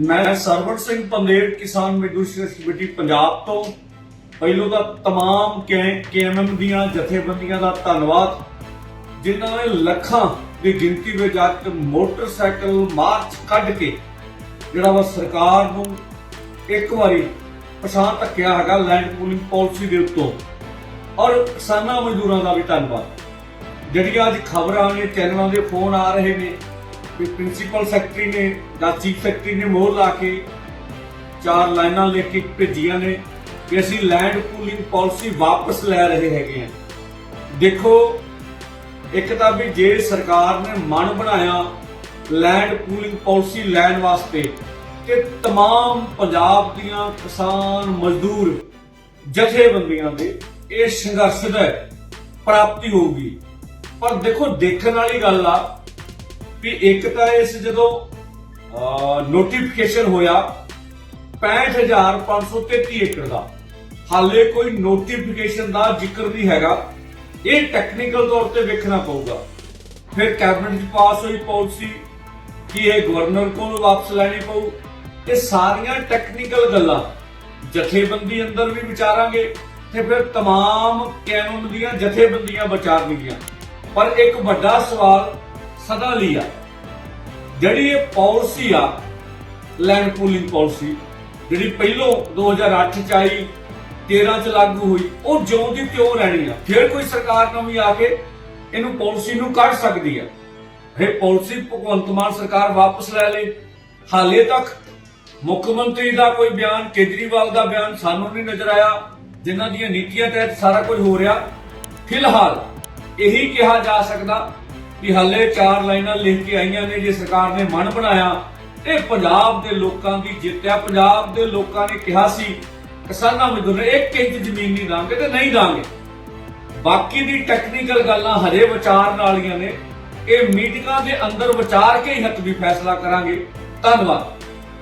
ਮੈਂ ਸਰਵਣ ਸਿੰਘ ਪੰਦੇੜ ਕਿਸਾਨ ਮਜ਼ਦੂਰ ਸੰਘਰਸ਼ ਕਮੇਟੀ ਪੰਜਾਬ ਤੋਂ ਪਹਿਲੋਂ ਤਾਂ तमाम ਕੇਐਮਐਮ ਦੀਆਂ ਜਥੇਬੰਦੀਆਂ ਦਾ ਧੰਨਵਾਦ ਜਿਨ੍ਹਾਂ ਨੇ ਲੱਖਾਂ ਦੀ ਗਿਣਤੀ ਵਿੱਚ ਅੱਜ ਮੋਟਰਸਾਈਕਲ ਮਾਰਚ ਕੱਢ ਕੇ ਜਿਹੜਾ ਵਾ ਸਰਕਾਰ ਨੂੰ ਇੱਕ ਵਾਰੀ ਪਛਾਣ ਧੱਕਿਆ ਹੈਗਾ ਲੈਂਡ ਪੂਲਿੰਗ ਪਾਲਿਸੀ ਦੇ ਉੱਤੋਂ ਔਰ ਕਿਸਾਨਾਂ ਮਜ਼ਦੂਰਾਂ ਦਾ ਵੀ ਧੰਨਵਾਦ ਜਿਹੜੀਆਂ ਅੱਜ ਖਬਰਾਂ ਨੇ ਚੈਨਲਾਂ ਦੇ ਫੋਨ ਆ ਰਹੇ ਨੇ ਕਿ ਪ੍ਰਿੰਸੀਪਲ ਸੈਕਟਰੀ ਨੇ ਜਾਂ ਚੀਫ ਸੈਕਟਰੀ ਨੇ ਮੋਹਰ ਲਾ ਕੇ ਚਾਰ ਲਾਈਨਾਂ ਲਿਖ ਕੇ ਭੇਜੀਆਂ ਨੇ ਕਿ ਅਸੀਂ ਲੈਂਡ ਪੂਲਿੰਗ ਪਾਲਿਸੀ ਵਾਪਸ ਲੈ ਰਹੇ ਹੈਗੇ ਆ ਦੇਖੋ ਇੱਕ ਤਾਂ ਵੀ ਜੇ ਸਰਕਾਰ ਨੇ ਮਨ ਬਣਾਇਆ ਲੈਂਡ ਪੂਲਿੰਗ ਪਾਲਿਸੀ ਲੈਣ ਵਾਸਤੇ ਤੇ तमाम ਪੰਜਾਬ ਦੀਆਂ ਕਿਸਾਨ ਮਜ਼ਦੂਰ ਜਥੇਬੰਦੀਆਂ ਦੇ ਇਹ ਸੰਘਰਸ਼ ਦਾ ਪ੍ਰਾਪਤੀ ਹੋਊਗੀ ਪਰ ਦੇਖੋ ਦੇਖਣ ਵਾਲੀ ਗੱਲ ਆ ਵੀ ਇੱਕ ਤਾਂ ਇਸ ਜਦੋਂ ਨੋਟੀਫਿਕੇਸ਼ਨ ਹੋਇਆ 65533 ਏਕੜ ਦਾ ਹਾਲੇ ਕੋਈ ਨੋਟੀਫਿਕੇਸ਼ਨ ਦਾ ਜ਼ਿਕਰ ਨਹੀਂ ਹੈਗਾ ਇਹ ਟੈਕਨੀਕਲ ਤੌਰ ਤੇ ਵੇਖਣਾ ਪਊਗਾ ਫਿਰ ਕੈਬਨਿਟ 'ਚ ਪਾਸ ਹੋਈ ਪਾਲਿਸੀ ਕਿ ਇਹ ਗਵਰਨਰ ਕੋਲ ਵਾਪਸ ਲੈਣੀ ਪਊ ਇਹ ਸਾਰੀਆਂ ਟੈਕਨੀਕਲ ਗੱਲਾਂ ਜਥੇਬੰਦੀ ਅੰਦਰ ਵੀ ਵਿਚਾਰਾਂਗੇ ਤੇ ਫਿਰ तमाम ਕਾਨੂੰਨ ਦੀਆਂ ਜਥੇਬੰਦੀਆਂ ਵਿਚਾਰਨਗੀਆਂ ਪਰ ਇੱਕ ਵੱਡਾ ਸਵਾਲ ਸਦਾ ਲਈ ਆ। ਜਿਹੜੀ ਇਹ ਪਾਲਿਸੀ ਆ ਲੈਂਡ ਪੂਲਿੰਗ ਪਾਲਿਸੀ, ਜਿਹੜੀ ਪਹਿਲੋਂ 2008 ਚ ਆਈ 13 ਚ ਲਾਗੂ ਹੋਈ, ਉਹ ਜਿਉਂ ਦੀ ਤਿਉਂ ਰਹਿਣੀ ਆ। ਫਿਰ ਕੋਈ ਸਰਕਾਰ ਨਵੀਂ ਆ ਕੇ ਇਹਨੂੰ ਪਾਲਿਸੀ ਨੂੰ ਕੱਢ ਸਕਦੀ ਆ। ਇਹ ਪਾਲਿਸੀ, ਭਗਵੰਤ ਮਾਨ ਸਰਕਾਰ ਵਾਪਸ ਲੈ ਲੇ। ਹਾਲੇ ਤੱਕ ਮੁੱਖ ਮੰਤਰੀ ਦਾ ਕੋਈ ਬਿਆਨ, ਕੇਜਰੀਵਾਲ ਦਾ ਬਿਆਨ ਸਾਨੂੰ ਨਹੀਂ ਨਜ਼ਰ ਆਇਆ। ਜਿਨ੍ਹਾਂ ਦੀਆਂ ਨੀਤੀਆਂ ਤਹਿਤ ਸਾਰਾ ਕੁਝ ਹੋ ਰਿਹਾ। ਫਿਲਹਾਲ ਇਹੀ ਕਿਹਾ ਜਾ ਸਕਦਾ ਕਿ ਹਾਲੇ ਚਾਰ ਲਾਈਨਾਂ ਲਿਖ ਕੇ ਆਈਆਂ ਨੇ, ਜੇ ਸਰਕਾਰ ਨੇ ਮਨ ਬਣਾਇਆ ਇਹ ਪੰਜਾਬ ਦੇ ਲੋਕਾਂ ਦੀ ਜਿੱਤ ਹੈ ਪੰਜਾਬ ਦੇ ਲੋਕਾਂ ਨੇ ਕਿਹਾ ਸੀ, ਕਿਸਾਨਾਂ ਮਜ਼ਦੂਰ, ਇੱਕ ਇੰਚ ਜ਼ਮੀਨ ਨਹੀਂ ਦਾਂਗੇ ਤੇ ਨਹੀਂ ਦਾਂਗੇ। ਬਾਕੀ ਦੀ ਟੈਕਨੀਕਲ ਗੱਲਾਂ ਹਰੇ ਵਿਚਾਰ ਨਾਲੀਆਂ ਨੇ। ਇਹ ਮੀਟਿੰਗਾਂ ਦੇ ਅੰਦਰ ਵਿਚਾਰ ਕੇ ਹੀ ਹੱਥ ਵੀ ਫੈਸਲਾ ਕਰਾਂਗੇ। ਧੰਨਵਾਦ।